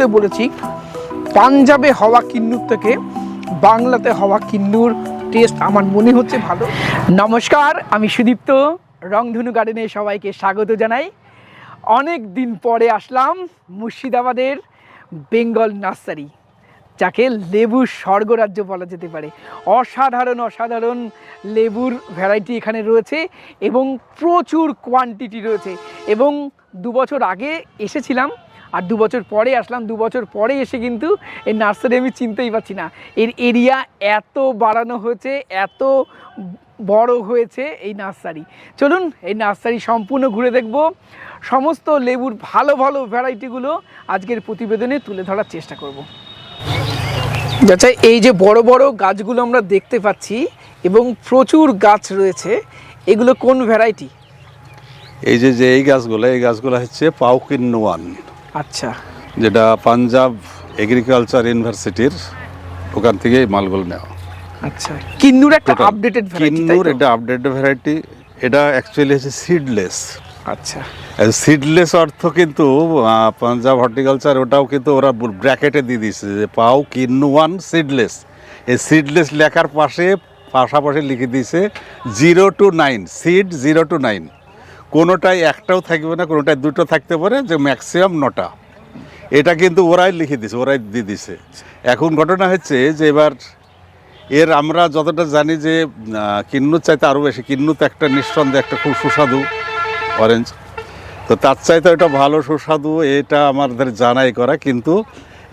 ভিডিওতে বলেছি, পাঞ্জাবে হওয়া কিন্নুর থেকে বাংলাতে হওয়া কিন্নুর টেস্ট আমার মনে হচ্ছে ভালো। নমস্কার, আমি সুদীপ্ত, রংধনু গার্ডেনে সবাইকে স্বাগত জানাই। অনেক দিন পরে আসলাম মুর্শিদাবাদের বেঙ্গল নার্সারি, যাকে লেবুর স্বর্গরাজ্য বলা যেতে পারে। অসাধারণ অসাধারণ লেবুর ভ্যারাইটি এখানে রয়েছে এবং প্রচুর কোয়ান্টিটি রয়েছে। এবং দু বছর আগে এসেছিলাম আর দু বছর পরে আসলাম, দু বছর পরে এসে কিন্তু এই নার্সারি আমি চিনতেই পারছি না। এর এরিয়া এত বাড়ানো হয়েছে, এত বড় হয়েছে এই নার্সারি। চলুন এই নার্সারি সম্পূর্ণ ঘুরে দেখব। সমস্ত লেবুর ভালো ভালো ভ্যারাইটিগুলো আজকের প্রতিবেদনে তুলে ধরার চেষ্টা করব। আচ্ছা এই যে বড় বড় গাছগুলো আমরা দেখতে পাচ্ছি এবং প্রচুর গাছ রয়েছে, এগুলো কোন ভ্যারাইটি এই যে যে এই গাছগুলো এই গাছগুলো হচ্ছে পাউকিন ওয়ান আচ্ছা। যেটা পাঞ্জাব এগ্রিকালচার ইউনিভার্সিটির ওখান থেকে এই মালগুলো নেওয়া। আচ্ছা। কিন্নুর একটা আপডেটেড ভ্যারাইটি কিন্নুর এটা আপডেটেড ভ্যারাইটি এটা অ্যাকচুয়ালি হচ্ছে সিডলেস আচ্ছা। সিডলেস অর্থ কিন্তু পাঞ্জাব হর্টিকালচার ওটাও কিন্তু ওরা ব্র্যাকেটে দিয়ে দিয়েছে যে পাও কিন্নু ওয়ান সিডলেস এই সিডলেস লেখার পাশে পাশাপাশি লিখে দিয়েছে zero to nine seed zero to nine কোনোটাই একটাও থাকবে না, কোনোটাই দুটো থাকতে পারে যে ম্যাক্সিমাম নটা। এটা কিন্তু ওরাই লিখে দিছে, ওরাই দিয়ে দিছে। এখন ঘটনা হচ্ছে যে এবার এর আমরা যতটা জানি যে কিন্নুর চাইতে আরও বেশি কিন্নু তো একটা নিঃসন্দেহে একটা খুব সুস্বাদু অরেঞ্জ তো তার চাইতে এটা ভালো সুস্বাদু, এটা আমাদের জানাই করা, কিন্তু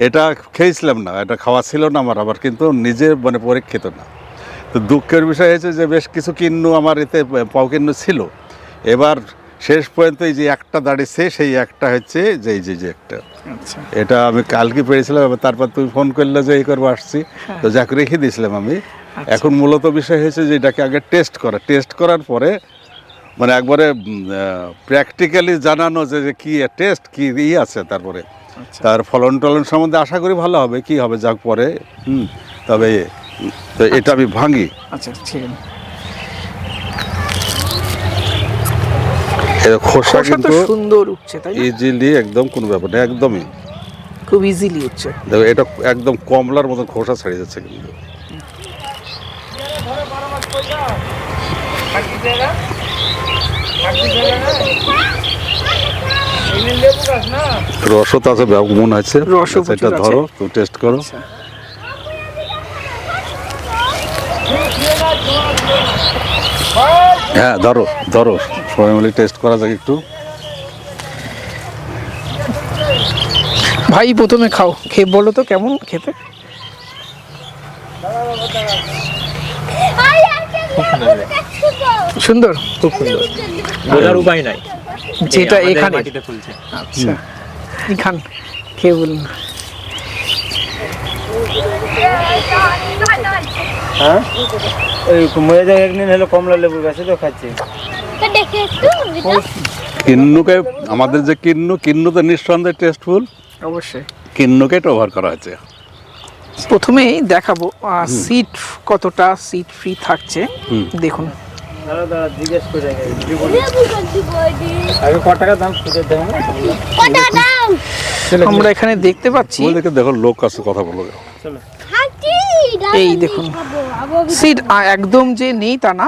এটা খেয়েছিলাম না, এটা খাওয়া ছিল না আমার, আবার কিন্তু নিজে মানে পরীক্ষিত না। তো দুঃখের বিষয় হয়েছে যে বেশ কিছু কিন্নু আমার এতে, পাও কিন্নু ছিল। এবার শেষ পর্যন্ত এই যে একটা দাঁড়িয়েছে সেই একটা হচ্ছে যে যে যে একটা। আচ্ছা। এটা আমি কালকে পেয়েছিলাম এবার তারপর তুমি ফোন করলে যে এই করব আসছি। তো যাকে রেখে দিয়েছিলাম আমি। এখন মূলত বিষয় হয়েছে যে এটাকে আগে টেস্ট করা। টেস্ট করার পরে মানে একবারে প্র্যাকটিক্যালি জানানো যে যে কি টেস্ট কি ই আছে তারপরে। আচ্ছা। তার ফলন টলন সম্বন্ধে আশা করি ভালো হবে কি হবে যাক পরে। হুম তবে তো এটা আমি ভাঙি। আচ্ছা ঠিক আছে। খোসা কিন্তু সুন্দর উঠছে তাই ইজিলি একদম কোনো ব্যাপার না একদমই। খুব ইজিলি উঠছে। দেখো এটা একদম কমলার মতন খোসা ছেড়ে যাচ্ছে কিন্তু। রসও তো আছে মনে হচ্ছে আচ্ছা, এটা ধরো তুমি টেস্ট করো। আচ্ছা। হ্যাঁ ধরো ধরো। সবাই মিলে টেস্ট করা যাক একটু। ভাই প্রথমে খাও। খেয়ে বলো তো কেমন খেতে? সুন্দর? খুব সুন্দর। বোঝার উপায় নাই। যেটা এখানে। আচ্ছা। এখান খেয়ে বলুন হ্যাঁ? ওই মরে একদিন হলো কমলা গাছে তো খাচ্ছি। কিন্নুকে আমাদের যে কিন্নু কিন্নু তো নিঃসন্দেহে টেস্টফুল অবশ্যই। কিন্নুকে এটা ওভার করা হয়েছে। প্রথমেই দেখাবো সিট কতটা সিট ফ্রি থাকছে। দেখুন। আমরা এখানে দেখতে পাচ্ছি ওদেরকে দেখো লোক আছে কথা বলো চলো। হাঁটি এই দেখুন। সিট একদম যে নেই তা না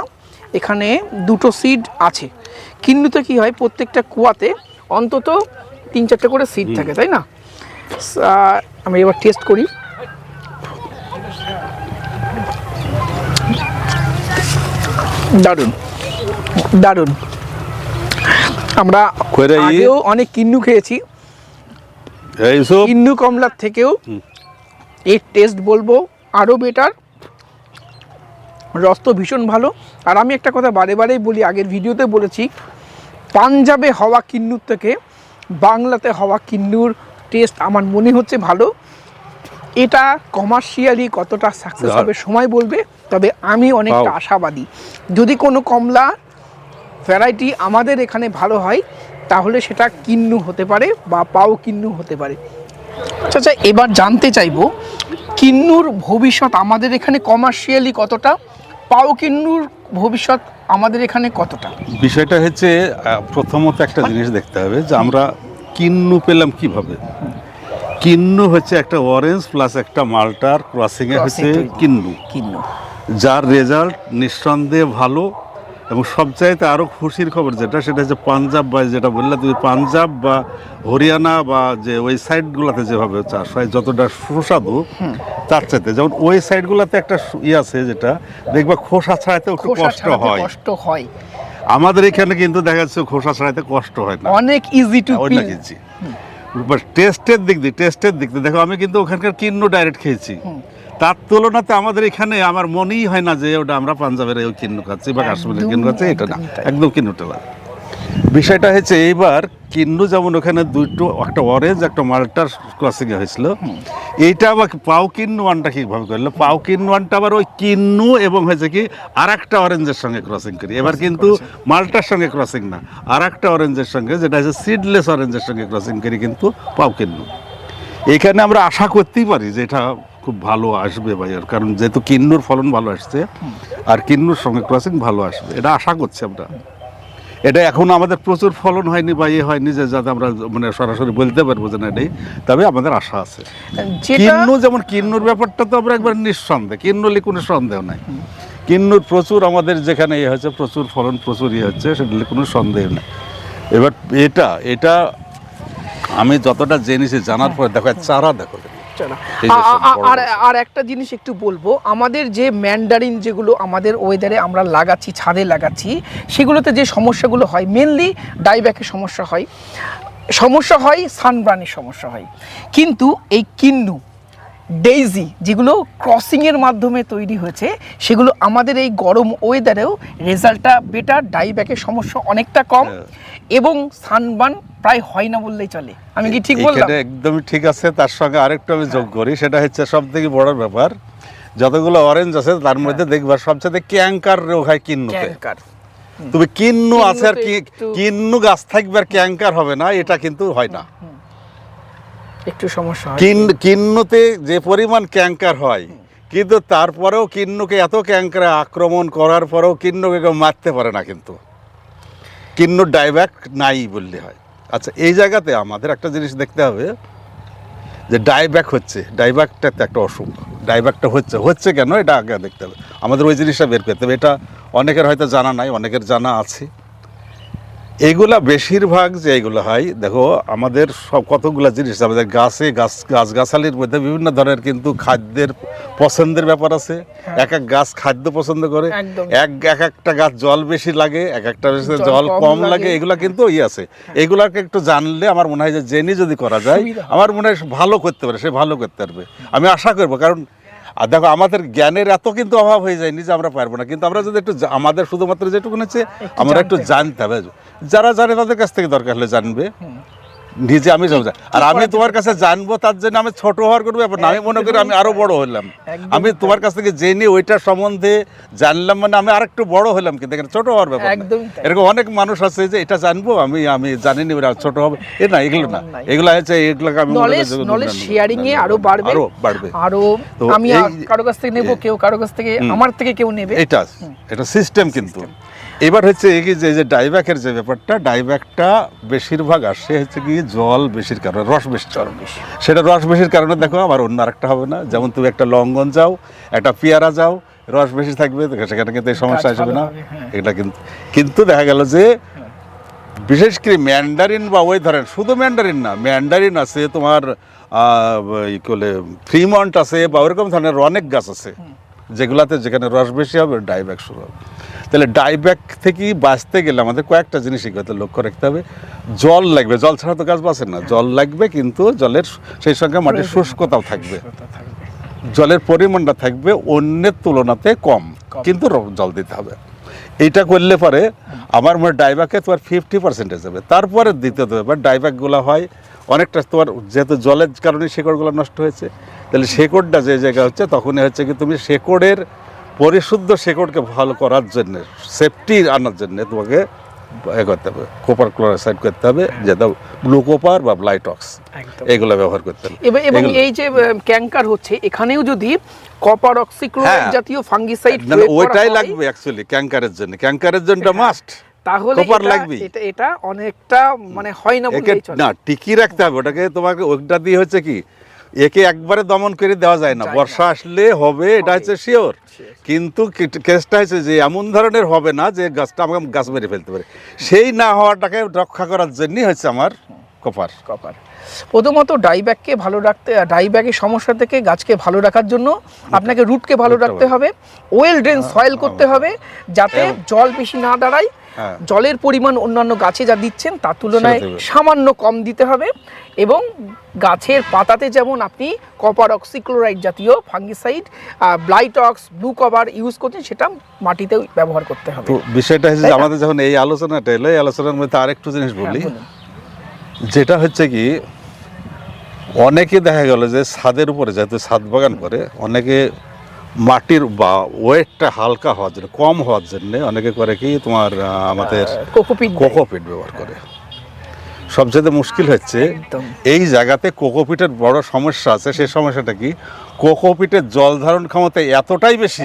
এখানে দুটো সিট আছে। কিন্নুতে কি হয় প্রত্যেকটা কুয়াতে অন্তত তিন চারটে করে সিট থাকে তাই না? আমি এবার টেস্ট করি। দারুণ দারুণ। আমরা আগেও অনেক কিন্নু খেয়েছি। কিন্নু কমলার থেকেও এর টেস্ট বলব। আরও বেটার রস তো ভীষণ ভালো। আর আমি একটা কথা বারে বারেই বলি আগের ভিডিওতে বলেছি পাঞ্জাবে হওয়া কিন্নুর থেকে বাংলাতে হওয়া কিন্নুর টেস্ট আমার মনে হচ্ছে ভালো। এটা কমার্শিয়ালি কতটা সাকসেস হবে সময় বলবে তবে আমি অনেকটা আশাবাদী। যদি কোনো কমলা ভ্যারাইটি আমাদের এখানে ভালো হয় তাহলে সেটা কিন্নু হতে পারে বা পাও কিন্নু হতে পারে। আচ্ছা আচ্ছা এবার জানতে চাইব কিন্নুর ভবিষ্যৎ আমাদের এখানে কমার্শিয়ালি কতটা? পাও কিন্নুর ভবিষ্যৎ আমাদের এখানে কতটা? বিষয়টা হচ্ছে প্রথমত একটা জিনিস দেখতে হবে যে আমরা কিন্নু পেলাম কীভাবে? কিন্নু হচ্ছে একটা অরেঞ্জ প্লাস একটা মাল্টার ক্রসিং এ হচ্ছে। কিন্নু। কিন্নু। যার রেজাল্ট নিঃসন্দেহে ভালো এবং সবচাইতে আরও খুশির খবর যেটা সেটা হচ্ছে পাঞ্জাব বা যেটা বললে তুমি পাঞ্জাব বা হরিয়ানা বা যে ওই সাইডগুলোতে যেভাবে চাষ হয় যতটা সুস্বাদু তার চাইতে। যেমন ওই সাইডগুলোতে একটা ই আছে যেটা দেখবা খোসা ছাড়াতে একটু কষ্ট হয়। কষ্ট হয়। আমাদের এখানে কিন্তু দেখা যাচ্ছে খোসা ছাড়াতে কষ্ট হয় না। অনেক ইজি টু কিনছি টেস্টের দিক দিয়ে টেস্টের দিক দিয়ে দেখো আমি কিন্তু ওখানকার কিন্ন ডাইরেক্ট খেয়েছি। তার তুলনাতে আমাদের এখানে আমার মনেই হয় না যে ওটা আমরা পাঞ্জাবের ওই কিন্ন খাচ্ছি বা কাশ্মীরের কিন্ন খাচ্ছি এটা না একদম কিন্নুটা না বিষয়টা হচ্ছে এইবার কিন্নু যেমন ওখানে দুটো একটা অরেঞ্জ একটা মাল্টার ক্রসিং হয়েছিল। এইটা আবার পাও কিন্নু ওয়ানটা কীভাবে করল? পাও কিন্নু ওয়ানটা আবার ওই কিন্নু এবং হয়েছে কি আর একটা অরেঞ্জের সঙ্গে ক্রসিং করি। এবার কিন্তু মাল্টার সঙ্গে ক্রসিং না আর একটা অরেঞ্জের সঙ্গে যেটা হচ্ছে সিডলেস অরেঞ্জের সঙ্গে ক্রসিং করি কিন্তু পাও কিন্নু। এখানে আমরা আশা করতেই পারি যে এটা খুব ভালো আসবে ভাইয়ার কারণ যেহেতু কিন্নুর ফলন ভালো আসছে আর কিন্নুর সঙ্গে ক্রসিং ভালো আসবে এটা আশা করছি আমরা। এটা এখন আমাদের প্রচুর ফলন হয়নি বা ইয়ে হয়নি যে যাতে আমরা মানে সরাসরি বলতে পারব যে না এটাই। তবে আমাদের আশা আছে। কিন্নু যেমন কিন্নুর ব্যাপারটা তো আমরা একবার নিঃসন্দেহ কিন্নুলি কোনো সন্দেহ নাই। কিন্নুর প্রচুর আমাদের যেখানে ইয়ে হচ্ছে প্রচুর ফলন প্রচুর ইয়ে হচ্ছে সেগুলি কোনো সন্দেহ নেই। এবার এটা এটা আমি যতটা জেনেছি জানার পরে দেখো চারা দেখো। আ- বড় আর আর একটা জিনিস একটু বলব আমাদের যে ম্যান্ডারিন যেগুলো আমাদের ওয়েদারে আমরা লাগাচ্ছি ছাদে লাগাচ্ছি সেগুলোতে যে সমস্যাগুলো হয় মেনলি ডাইব্যাকের সমস্যা হয়। সমস্যা হয় সানব্রানের সমস্যা হয়। কিন্তু এই কিন্নু ডেইজি যেগুলো ক্রসিংয়ের মাধ্যমে তৈরি হয়েছে সেগুলো আমাদের এই গরম ওয়েদারেও রেজাল্টটা বেটার ডাইব্যাকের সমস্যা অনেকটা কম হ্যাঁ। এবং সানবান প্রায় হয় না বললেই চলে। আমি কি ঠিক বললাম? একদমই ঠিক আছে তার সঙ্গে আরেকটু আমি যোগ করি সেটা হচ্ছে সব থেকে বড় ব্যাপার যতগুলো অরেঞ্জ আছে তার মধ্যে দেখবা সবচেয়ে ক্যাঙ্কার রোগ হয় কিন্নুতে। ক্যাঙ্কার তুমি কিন্নু আছে আর কি কিন্নু গাছ থাকবে আর ক্যাঙ্কার হবে না এটা কিন্তু হয় না। একটু সমস্যা হয়। কিন, কিন্নুতে যে পরিমাণ ক্যাঙ্কার হয়, কিন্তু তারপরেও কিন্নুকে এত ক্যাঙ্কারে আক্রমণ করার পরেও কিন্নুকে কেউ মারতে পারে না কিন্তু। কিন্নুর ডাইব্যাক নাই বললে হয়। আচ্ছা এই জায়গাতে আমাদের একটা জিনিস দেখতে হবে, যে ডাইব্যাক হচ্ছে ডাইব্যাকটা তো একটা অসুখ। ডাইব্যাকটা হচ্ছে হচ্ছে কেন? এটা আগে দেখতে হবে। আমাদের ওই জিনিসটা বের করতে হবে। এটা অনেকের হয়তো জানা নাই, অনেকের জানা আছে। এইগুলা বেশিরভাগ যে এইগুলো হয় দেখো আমাদের সব কতগুলা জিনিস আমাদের গাছে গাছ গাছগাছালির মধ্যে বিভিন্ন ধরনের কিন্তু খাদ্যের পছন্দের ব্যাপার আছে। এক এক গাছ খাদ্য পছন্দ করে এক এক একটা গাছ জল বেশি লাগে এক একটা জল কম লাগে। এগুলা কিন্তু ই আছে। এগুলাকে একটু জানলে আমার মনে হয় যে জেনে যদি করা যায় আমার মনে হয় সে ভালো করতে পারে সে ভালো করতে পারবে। আমি আশা করব কারণ আর দেখো আমাদের জ্ঞানের এত কিন্তু অভাব হয়ে যায়নি যে আমরা পারব না। কিন্তু আমরা যদি একটু আমাদের শুধুমাত্র যেটুকু হচ্ছে আমরা একটু জানতে হবে। যারা জানে তাদের কাছ থেকে দরকার হলে জানবে। নিজে আমি জানব। আর আমি তোমার কাছে জানব তার জন্য আমি ছোট হওয়ার কোনো ব্যাপার না। আমি মনে করি আমি আরও বড় হলাম। আমি তোমার কাছ থেকে জেনে ওইটার সম্বন্ধে জানলাম মানে আমি আরেকটু বড় হলাম কিন্তু এখানে ছোট হওয়ার ব্যাপার। এরকম অনেক মানুষ আছে যে এটা জানব আমি আমি জানিনি ওরা ছোট হবে। এ না এগুলো না। এগুলো হচ্ছে এগুলোকে আমি নলেজ শেয়ারিং এ আরও বাড়বে। আরও বাড়বে। আরও আমি কারও কাছ থেকে নেব কেউ কারও কাছ থেকে আমার থেকে কেউ নেবে। এটা এটা সিস্টেম কিন্তু। এবার হচ্ছে এই কি যে যে ডাইব্যাকের যে ব্যাপারটা ডাইব্যাকটা বেশিরভাগ আসে হচ্ছে কি জল বেশির কারণে রস বেশি। সেটা রস বেশির কারণে দেখো আবার অন্য আরেকটা হবে না। যেমন তুমি একটা লঙ্ঘন যাও একটা পেয়ারা যাও রস বেশি থাকবে সেখানে কিন্তু এই সমস্যা আসবে না। হ্যাঁ। এটা কিন্তু কিন্তু দেখা গেল যে বিশেষ করে ম্যান্ডারিন বা ওই ধরেন শুধু ম্যান্ডারিন না ম্যান্ডারিন আছে তোমার এই কলে ফ্রিমন্ট আছে বা ওরকম ধরনের অনেক গাছ আছে যেগুলাতে যেখানে রস বেশি হবে ডাইব্যাক শুরু হবে। তাহলে ডাইব্যাক থেকে বাঁচতে গেলে আমাদের কয়েকটা জিনিস এগুলোতে লক্ষ্য রাখতে হবে। জল লাগবে জল ছাড়া তো গাছ বাঁচে না। জল লাগবে কিন্তু জলের সেই সঙ্গে মাটির শুষ্কতাও থাকবে। জলের পরিমাণটা থাকবে অন্যের তুলনাতে কম কিন্তু জল দিতে হবে। এইটা করলে পরে আমার মনে হয় ডাইব্যাকে তোমার ফিফটি পার্সেন্টেজ যাবে। তারপরে দ্বিতীয় ব্যাপার ডাইব্যাকগুলো হয় অনেকটা তোমার যেহেতু জলের কারণে শেকড়গুলো নষ্ট হয়েছে তাহলে শেকড়টা যে জায়গা হচ্ছে তখনই হচ্ছে কি তুমি শেকড়ের পরিশুদ্ধ শেকড়কে ভালো করার জন্য সেফটি আনার জন্য তোমাকে এ করতে হবে কোপার ক্লোরাইড করতে হবে যেটা গ্লুকোপার বা ব্লাইটক্স এগুলো ব্যবহার করতে হবে। এবং এই যে ক্যাঙ্কার হচ্ছে এখানেও যদি কপার অক্সিক্লোরাইড হ্যাঁ। জাতীয় ফাঙ্গিসাইড ওইটাই লাগবে অ্যাকচুয়ালি ক্যাঙ্কারের জন্য। ক্যাঙ্কারের জন্য মাস্ট তাহলে কপার এটা- এটা অনেকটা মানে হয় না না টিকিয়ে রাখতে হবে। ওটাকে তোমাকে ওটা দিয়ে হচ্ছে কি একে একবারে দমন করে দেওয়া যায় না। বর্ষা আসলে হবে এটা হচ্ছে শিওর কিন্তু কেসটা হচ্ছে যে এমন ধরনের হবে না যে গাছটা আমাকে গাছ মেরে ফেলতে পারে। সেই না হওয়াটাকে রক্ষা করার জন্যই হচ্ছে আমার কপার। কপার। প্রথমত ডাইব্যাককে ভালো রাখতে ডাইব্যাকের সমস্যা থেকে গাছকে ভালো রাখার জন্য আপনাকে রুটকে ভালো রাখতে হবে। ওয়েল ড্রেন সয়েল করতে হবে যাতে জল বেশি না দাঁড়ায় হ্যাঁ। জলের পরিমাণ অন্যান্য গাছে যা দিচ্ছেন তার তুলনায় সামান্য কম দিতে হবে এবং গাছের পাতাতে যেমন আপনি কপার অক্সিক্লোরাইড জাতীয় fungicide Blitox blue copper use করছেন সেটা মাটিতেও ব্যবহার করতে হবে। তো বিষয়টা হচ্ছে আমাদের যখন এই আলোচনাটা এলো এই আলোচনার মধ্যে আরেকটু জিনিস বলি। হ্যাঁ, যেটা হচ্ছে কি অনেকে দেখা গেল যে ছাদের উপরে যেহেতু ছাদ বাগান করে অনেকে মাটির বা ওয়েটটা হালকা হওয়ার জন্য কম হওয়ার জন্য অনেকে করে কি তোমার আমাদের কোকোপিট কোকোপিট ব্যবহার করে। সবচেয়ে মুশকিল হচ্ছে এই জায়গাতে কোকোপিটের বড় সমস্যা আছে সেই সমস্যাটা কি? কোকোপিটের জল ধারণ ক্ষমতা এতটাই বেশি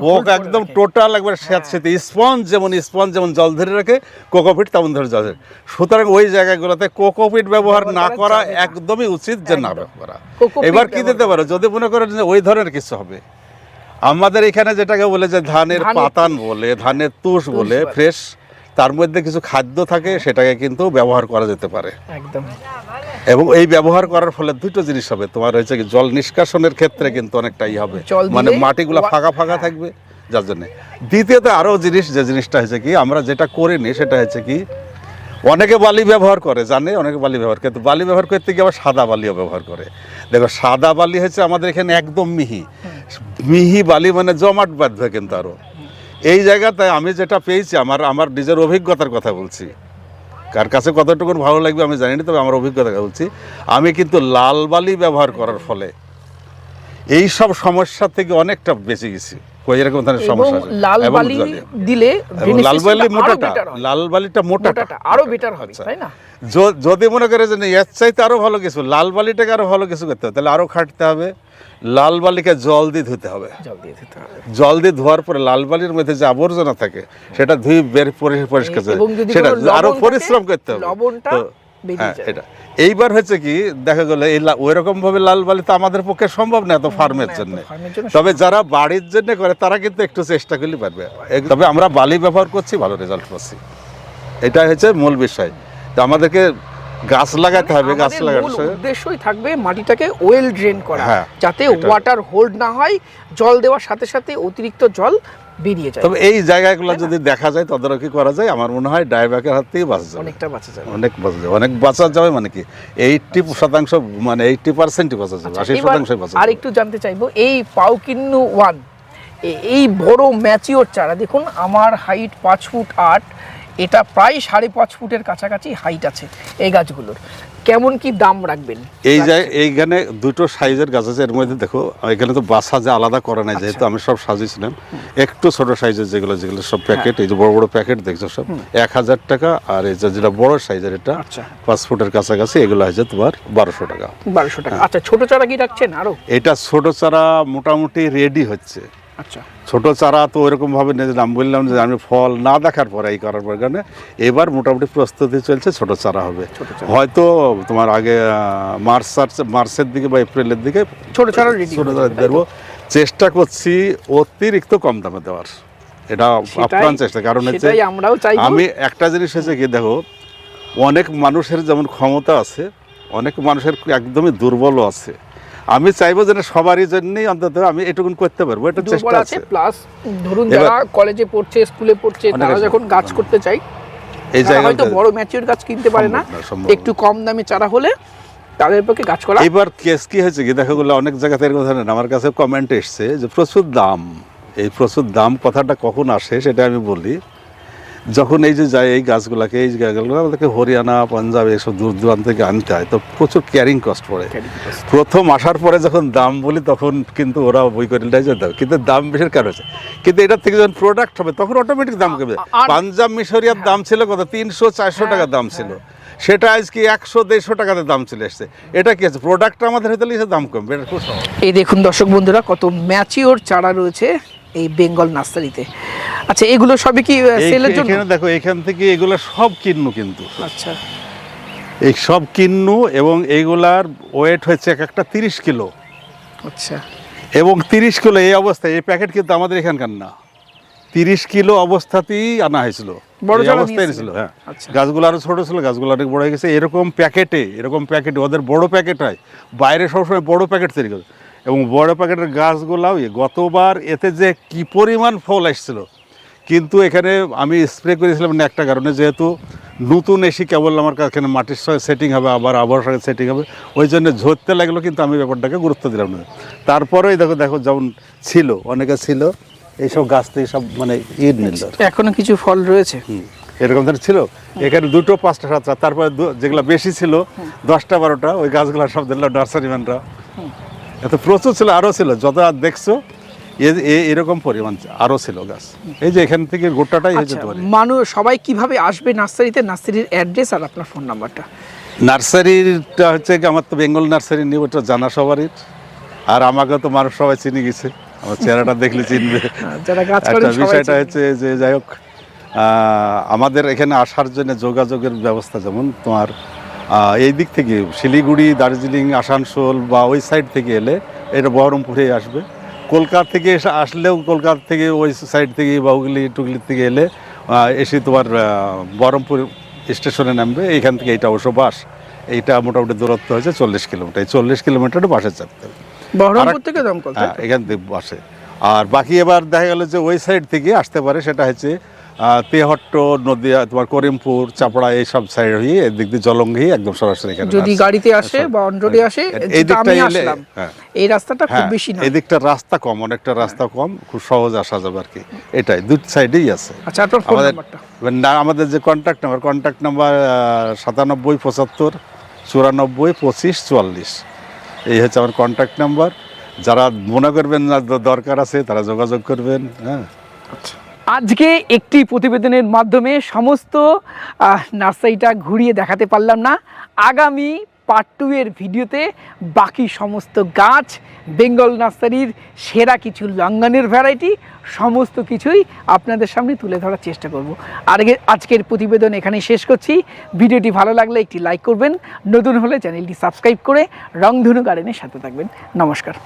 করে একদম টোটাল একবার স্যাঁতস্যাঁতে স্পঞ্জ যেমন স্পঞ্জ যেমন জল ধরে রাখে কোকোপিট তেমন ধরে জল ধরে সুতরাং ওই জায়গাগুলোতে কোকোপিট ব্যবহার না করা। একদমই উচিত যে না ব্যবহার করা। এবার কি দিতে পারো? যদি মনে করেন যে ওই ধরনের কিছু হবে আমাদের এখানে যেটাকে বলে যে ধানের পাতান বলে ধানের তুষ বলে। ফ্রেশ তার মধ্যে কিছু খাদ্য থাকে সেটাকে কিন্তু ব্যবহার করা যেতে পারে। একদম। এবং এই ব্যবহার করার ফলে দুটো জিনিস হবে। তোমার হয়েছে কি জল নিষ্কাশনের ক্ষেত্রে কিন্তু অনেকটাই হবে। মানে মাটিগুলো ফাঁকা ফাঁকা থাকবে যার জন্য। দ্বিতীয়ত আরও জিনিস যে জিনিসটা হয়েছে কি আমরা যেটা করিনি সেটা হচ্ছে কি অনেকে বালি ব্যবহার করে, জানে অনেকে বালি ব্যবহার করে বালি ব্যবহার করতে গিয়ে আবার সাদা বালিও ব্যবহার করে। দেখো, সাদা বালি হচ্ছে আমাদের এখানে একদম মিহি। মিহি বালি মানে জমাট বাঁধবে কিন্তু আরও এই জায়গাতে আমি যেটা পেয়েছি, আমার আমার নিজের অভিজ্ঞতার কথা বলছি। কার কাছে কতটুকু ভালো লাগবে আমি জানি না, তবে আমার অভিজ্ঞতা বলছি। আমি কিন্তু লাল বালি ব্যবহার করার ফলে এই সব সমস্যা থেকে অনেকটা বেঁচে গেছি। এরকম ধরনের সমস্যা আছে। লাল বালি দিলে লাল বালি আরও মোটাটা লাল বালিটা মোটাটা। আরও বেটার হবে আচ্ছা। তাই না? যদি মনে করে যে এর চাইতে আরও ভালো কিছু লাল বালিটাকে আরও ভালো কিছু করতে হবে তাহলে আরও খাটতে হবে। লাল বালিকে জল দিয়ে ধুতে হবে। জল দিয়ে ধোয়ার পরে লাল বালির মধ্যে যে আবর্জনা থাকে সেটা ধুয়ে বের পরিষ্কার সেটা আরও পরিশ্রম করতে হবে। হ্যাঁ, এটা। এইবার হচ্ছে কি দেখা গেল এই ওই রকম ভাবে লাল বালি তো আমাদের পক্ষে সম্ভব না এত ফার্মের জন্য। তবে যারা বাড়ির জন্য করে তারা কিন্তু একটু চেষ্টা করলে পারবে। তবে আমরা বালি ব্যবহার করছি ভালো রেজাল্ট পাচ্ছি। এটা হচ্ছে মূল বিষয়। তো আমাদেরকে গাছ লাগাতে হবে গাছ লাগাতে উদ্দেশ্যই থাকবে মাটিটাকে ওয়েল ড্রেন করা। হ্যাঁ, যাতে ওয়াটার হোল্ড না হয় জল দেওয়ার সাথে সাথে অতিরিক্ত জল বেরিয়ে যায়। তবে এই জায়গাগুলো যদি দেখা যায় তদারকি করা যায় আমার মনে হয় ড্রাইভারের হাত থেকে বাঁচা যাবে। অনেকটা বাঁচা যাবে। অনেক বাঁচা যাবে। অনেক বাঁচা যাবে মানে কি? এইটটি শতাংশ মানে এইটটি পার্সেন্টই বাঁচা যাবে আশি আচ্ছা, শতাংশই বাঁচা আর একটু জানতে চাইব এই পাউকিন্নু ওয়ান এই বড় ম্যাচিওর চারা দেখুন আমার হাইট পাঁচ ফুট আট এটা প্রায় সাড়ে পাঁচ ফুটের কাছাকাছি হাইট আছে এই গাছগুলোর। কেমন কি দাম রাখবেন? এই যে এইখানে দুটো সাইজের গাছ আছে এর মধ্যে দেখো এখানে তো বাসা যে আলাদা করা নাই যেহেতু আমি সব সাজিয়েছিলাম একটু ছোট সাইজের যেগুলো যেগুলো সব প্যাকেট এই যে বড় বড় প্যাকেট দেখছ সব এক হাজার টাকা আর এই যে যেটা বড় সাইজের এটা আচ্ছা। পাঁচ ফুটের কাছাকাছি এগুলো হয়েছে তোমার বারোশো টাকা। বারোশো টাকা। আচ্ছা ছোট চারা কি রাখছেন আরও? এটা ছোট চারা মোটামুটি রেডি হচ্ছে। আচ্ছা। ছোট চারা তো ওইরকম ভাবে নেই যে আমি বললাম যে আমি ফল না দেখার পরে এই করার পর কারণে এবার মোটামুটি প্রস্তুতি চলছে ছোট চারা হবে। হয়তো তোমার আগে মার্চ মার্চের দিকে বা এপ্রিলের দিকে ছোট চারা ছোট চারা দেবো। চেষ্টা করছি অতিরিক্ত কম দামে দেওয়ার। এটা আপ্রাণ চেষ্টা কারণ হচ্ছে আমি একটা জিনিস হচ্ছে কি দেখো অনেক মানুষের যেমন ক্ষমতা আছে অনেক মানুষের একদমই দুর্বলও আছে। আমি চাইব যে না সবারই জন্যই অন্তত আমি এটুকুন করতে পারব এটা চেষ্টা আছে প্লাস ধরুন যারা কলেজে পড়ছে স্কুলে পড়ছে তারা যখন গাছ করতে চাই এই তারা জায়গায় হয়তো বড় ম্যাচিওর গাছ কিনতে পারে না একটু কম দামে চারা হলে তাদের পক্ষে গাছ করা এবার কেস কি হয়েছে কি? দেখা গেলো অনেক জায়গাতে এরকম আমার কাছে কমেন্ট এসছে যে প্রচুর দাম। এই প্রচুর দাম কথাটা কখন আসে সেটা আমি বলি। যখন এই যে যায় এই গাছগুলোকে এই গাছগুলো আমাদেরকে হরিয়ানা পাঞ্জাব এইসব দূর দূরান্ত থেকে আনতে হয় তো প্রচুর ক্যারিং কস্ট পড়ে। প্রথম আসার পরে যখন দাম বলি তখন কিন্তু ওরা বই করে নিয়ে যেতে হবে কিন্তু দাম বেশির কারণ হচ্ছে কিন্তু এটার থেকে যখন প্রোডাক্ট হবে তখন অটোমেটিক দাম কমে হ্যাঁ। পাঞ্জাব মিশরিয়ার দাম ছিল কত? তিনশো চারশো টাকা দাম ছিল। সেটা আজকে একশো দেড়শো টাকাতে দাম চলে এসছে। এটা কি আছে? প্রোডাক্ট আমাদের হতে লিখে দাম কমবে। এটা খুব এই দেখুন দর্শক বন্ধুরা কত ম্যাচিওর চারা রয়েছে এই বেঙ্গল নার্সারিতে। আচ্ছা এগুলো সবই কি সেলের জন্য? এখানে দেখো এখান থেকে এগুলো সব কিন্নু কিন্তু। আচ্ছা। এই সব কিন্নু এবং এইগুলার ওয়েট হচ্ছে এক একটা তিরিশ কিলো। আচ্ছা। এবং তিরিশ কিলো এই অবস্থায় এই প্যাকেট কিন্তু আমাদের এখানকার না। তিরিশ কিলো অবস্থাতেই আনা হয়েছিল। বড় অবস্থায়? এনেছিল হ্যাঁ। আচ্ছা। গাছগুলো আরও ছোট ছিল গাছগুলো অনেক বড় হয়ে গেছে। এরকম প্যাকেটে এরকম প্যাকেটে ওদের বড় প্যাকেট হয়। বাইরে সবসময় বড় প্যাকেট তৈরি করে। এবং বড় প্যাকেটের গাছগুলাও গতবার এতে যে কি পরিমাণ ফল আসছিল কিন্তু এখানে আমি স্প্রে করেছিলাম না একটা কারণে যেহেতু নতুন এসি কেবল আমার এখানে মাটির সঙ্গে সেটিং হবে আবার আবহাওয়ার সঙ্গে সেটিং হবে ওই জন্য ঝরতে লাগল কিন্তু আমি ব্যাপারটাকে গুরুত্ব দিলাম না। তারপরেই দেখো দেখো যেমন ছিল অনেকে ছিল এইসব গাছ থেকে সব মানে ইট নিল। এখনও কিছু ফল রয়েছে? হুম, এরকম ধর ছিল। এখানে দুটো পাঁচটা সাতটা তারপরে যেগুলো বেশি ছিল দশটা বারোটা ওই গাছগুলো সব দিল নার্সারি ম্যানরা এত প্রচুর ছিল আরও ছিল যত আর দেখছ এরকম পরিমাণ আরও ছিল গাছ। এই যে এখান থেকে গোটাটাই হয়ে আচ্ছা মানুষ সবাই কীভাবে আসবে নার্সারিতে? নার্সারির অ্যাড্রেস আর আপনার ফোন নাম্বারটা। নার্সারিটা হচ্ছে আমার তো বেঙ্গল নার্সারি নিয়ে ওটা জানা সবারই। আর আমাকে তো মানুষ সবাই চিনে গেছে। আমার চেহারাটা দেখলে চিনবে। গাছ একটা বিষয়টা হচ্ছে যে যাই হোক আহ, আমাদের এখানে আসার জন্য যোগাযোগের ব্যবস্থা যেমন তোমার এই দিক থেকে শিলিগুড়ি দার্জিলিং আসানসোল বা ওই সাইড থেকে এলে এটা বহরমপুরে আসবে। কলকাতা থেকে এসে আসলেও কলকাতা থেকে ওই সাইড থেকে বা হুগলি টুগলি থেকে এলে এসে তোমার বহরমপুর স্টেশনে নামবে। এইখান থেকে এইটা অবশ্য বাস। এইটা মোটামুটি দূরত্ব হয়েছে চল্লিশ কিলোমিটার। এই চল্লিশ কিলোমিটারে বাসে চাপতে হবে। বহরমপুর থেকে দমকল হ্যাঁ এখান থেকে বাসে। আর বাকি এবার দেখা গেল যে ওই সাইড থেকে আসতে পারে সেটা হচ্ছে তেহট্ট নদিয়া তোমার করিমপুর চাপড়া এই সব সাইড হয়ে এদিক দিয়ে জলঙ্গি একদম সরাসরি এখানে যদি গাড়িতে আসে বা অন রোডে আসে এই দিকটা এলে হ্যাঁ। এই রাস্তাটা খুব হ্যাঁ বেশি না এই দিকটা রাস্তা কম অনেকটা রাস্তা কম খুব সহজ আসা যাবে আর কি। এটাই দুই সাইডেই আছে। আচ্ছা আপনার ফোন আমাদের নাম্বারটা না- আমাদের যে কন্ট্যাক্ট নাম্বার কন্ট্যাক্ট নাম্বার সাতানব্বই পঁচাত্তর চুরানব্বই পঁচিশ চুয়াল্লিশ। এই হচ্ছে আমার কন্ট্যাক্ট নাম্বার যারা মনে করবেন না দরকার আছে তারা যোগাযোগ করবেন হ্যাঁ। আজকে একটি প্রতিবেদনের মাধ্যমে সমস্ত নার্সারিটা ঘুরিয়ে দেখাতে পারলাম না। আগামী পার্ট টু এর ভিডিওতে বাকি সমস্ত গাছ, বেঙ্গল নার্সারির সেরা কিছু লঙ্গানের ভ্যারাইটি সমস্ত কিছুই আপনাদের সামনে তুলে ধরার চেষ্টা করব। আর আজকের প্রতিবেদন এখানেই শেষ করছি। ভিডিওটি ভালো লাগলে একটি লাইক করবেন। নতুন হলে চ্যানেলটি সাবস্ক্রাইব করে রংধনু গার্ডেনের সাথে থাকবেন। নমস্কার।